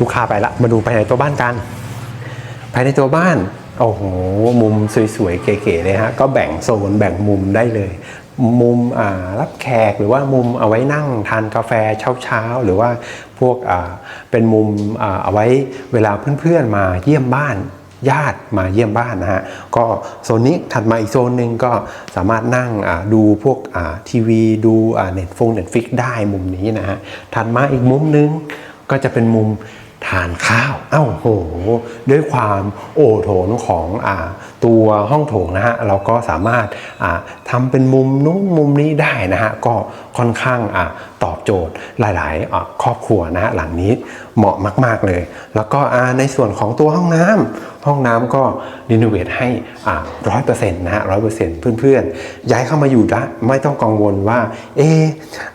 ลูกค้าไปละมาดูภายในตัวบ้านกัน ภายในตัวบ้าน โอ้โห มุมสวยๆ เก๋ๆเลยฮะ ก็แบ่งโซนแบ่งมุมได้เลย มุมรับแขกหรือว่ามุมเอาไว้นั่งทานกาแฟเช้าๆ หรือว่าพวกเป็นมุมเอาไว้เวลาเพื่อนๆมาเยี่ยมบ้านญาติมาเยี่ยมบ้านนะฮะ ก็โซนนี้ถัดมาอีกโซนหนึ่งก็สามารถนั่งดูพวกทีวีดูเน็ตฟงเน็ตฟิกได้มุมนี้นะฮะ ถัดมาอีกมุมนึงก็จะเป็นมุม ทานข้าวเอ้าโห ด้วยความโอโถงของอตัวห้องโถงนะฮะเราก็สามารถอ่าทำเป็นมุมนู้นมุมนี้ได้นะฮะก็ค่อนข้างอตอบโจทย์หลายๆครอบครัวนะฮะหลังนี้เหมาะมาก ๆเลย แล้วก็ในส่วนของตัวห้องน้ำ ห้องน้ำก็รีโนเวทให้ร้อยเปอร์เซ็นต์นะฮะร้อยเปอร์เซ็นต์เพื่อนๆ ย้ายเข้ามาอยู่ได้ไม่ต้องกังวลว่า เอ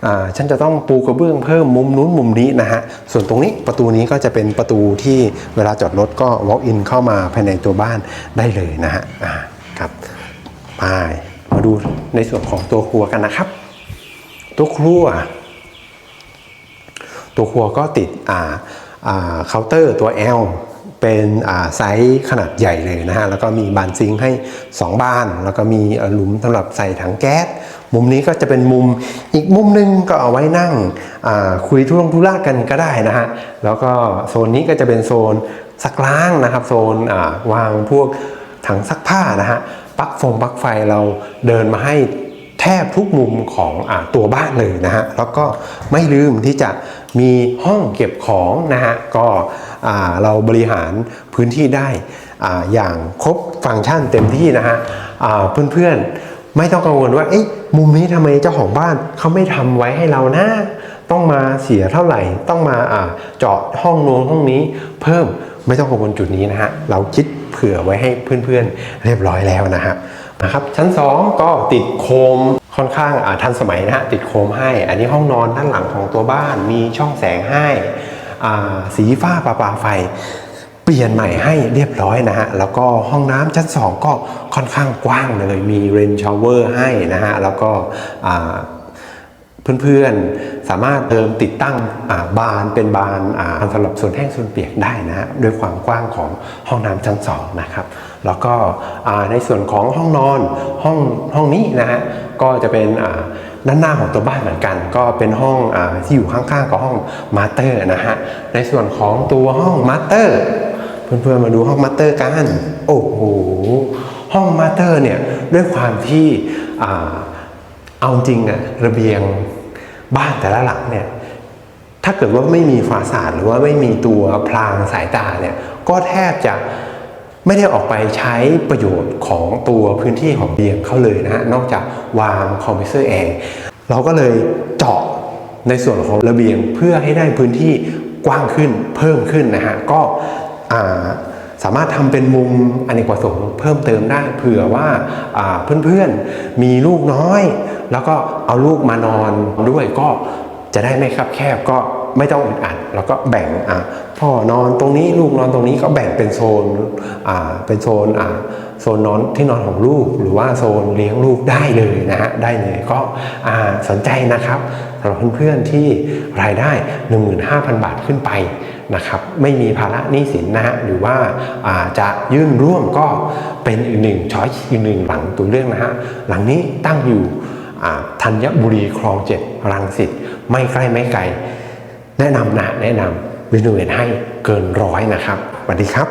อาฉันจะต้องปูกระเบื้องเพิ่มมุมนู้นมุมนี้นะฮะ ส่วนตรงนี้ประตูนี้ก็จะเป็นประตูที่เวลาจอดรถก็ walk in เข้ามาภายในตัวบ้านได้เลยนะฮะอ่าครับไปมาดูในส่วนของตัวครัวกันนะครับ ตัวครัว ตัวครัวก็ติดอ่าเคาน์เตอร์ตัว L เป็นไซส์ขนาดใหญ่เลยนะฮะแล้วก็มีบานซิงให้ 2 บาน แล้วก็มีหลุมสำหรับใส่ถังแก๊สมุมนี้ก็จะเป็นมุมอีกมุมหนึงก็เอาไว้นั่งคุยทุรงทุล่ากันก็ได้นะฮะแล้วก็โซนนี้ก็จะเป็นโซนซักล้างนะครับโซนวางพวกถังซักผ้านะฮะปลั๊กฟงปลั๊กไฟเราเดินมาให้ แทบทุกมุมของอตัวบ้านเลยนะฮะ แล้วก็ไม่ลืมที่จะมีห้องเก็บของนะฮะ ก็เราบริหารพื้นที่ได้ออย่างครบฟังก์ชันเต็มที่นะฮะเพื่อนๆไม่ต้องกังวลว่าเอ๊ะมุมนี้ทำไมเจ้าของบ้านเขาไม่ทำไว้ให้เรานะ ต้องมาเสียเท่าไหร่ ต้องมาเจาะห้องโน้นห้องนี้เพิ่มไม่ต้องกังวลจุดนี้นะฮะ เราคิดเผื่อไว้ให้เพื่อนๆเรียบร้อยแล้วนะครับ นะครับชั้น 2 ก็ติดโคมค่อนข้างทันสมัยนะฮะติดโคมให้ อันนี้ห้องนอนด้านหลังของตัวบ้านมีช่องแสงให้สีฟ้าประปาไฟ เปลี่ยนใหม่ให้เรียบร้อยนะฮะแล้วก็ห้องน้ำชั้น 2 ก็ค่อนข้างกว้างเลยมีเรนชาวเวอร์ให้นะฮะแล้วก็ เพื่อนๆ สามารถเติมติดตั้งาบานเป็นบานอาสำหรับส่วนแห้งส่วนเปียกได้นะฮะด้วยความกว้างของห้องน้ำชั้นสองนะครับแล้วก็ในส่วนของห้องนอนห้องห้องนี้นะฮะก็จะเป็นด้านหน้าของตัวบ้านเหมือนกัน ก็เป็นห้องอที่อยู่ข้างๆกับห้องมาสเตอร์นะฮะในส่วนของตัวห้องมาสเตอร์เพื่อนๆมาดูห้องมาสเตอร์กันโอ้โหห้องมาสเตอร์เนี่ยด้วยความที่ เอาจริงอะระเบียงบ้านแต่ละหลังเนี่ยถ้าเกิดว่าไม่มีฟาสาดหรือว่าไม่มีตัวพรางสายตาเนี่ยก็แทบจะไม่ได้ออกไปใช้ประโยชน์ของตัวพื้นที่ของเบียงเขาเลยนะฮะนอกจากวางคอมเพรสเซอร์แอร์เราก็เลยเจาะในส่วนของระเบียงเพื่อให้ได้พื้นที่กว้างขึ้นเพิ่มขึ้นนะฮะก็อ่า สามารถทำเป็นมุมอเนกประสงค์เพิ่มเติมได้เผื่อว่าอ่าเพื่อนๆมีลูกน้อย แล้วก็เอาลูกมานอนด้วยก็จะได้ไม่คับแคบก็ไม่ต้องอึดอัดแล้วก็แบ่งอะพ่อนอนตรงนี้ลูกนอนตรงนี้ก็แบ่งเป็นโซนอ่าเป็นโซนอ่า โซนนอนที่นอนของลูก หรือว่าโซนเลี้ยงลูกได้เลยนะฮะได้เลยก็สนใจนะครับสำหรับเพื่อนๆที่รายได้ 15,000 บาทขึ้นไปนะครับไม่มีภาระหนี้สินนะฮะหรือว่าาจะยื่นร่วมก็เป็นอีกหนึ่งช้อยอีกหนึ่งหลังตัวเรื่องนะฮะหลังนี้ตั้งอยู่ธัญบุรีคลองเจ็ดรังสิตไม่ใกล้ไม่ไกล แนะนำนะแนะนำ รีโนเวทให้เกินร้อยนะครับสวัสดีครับ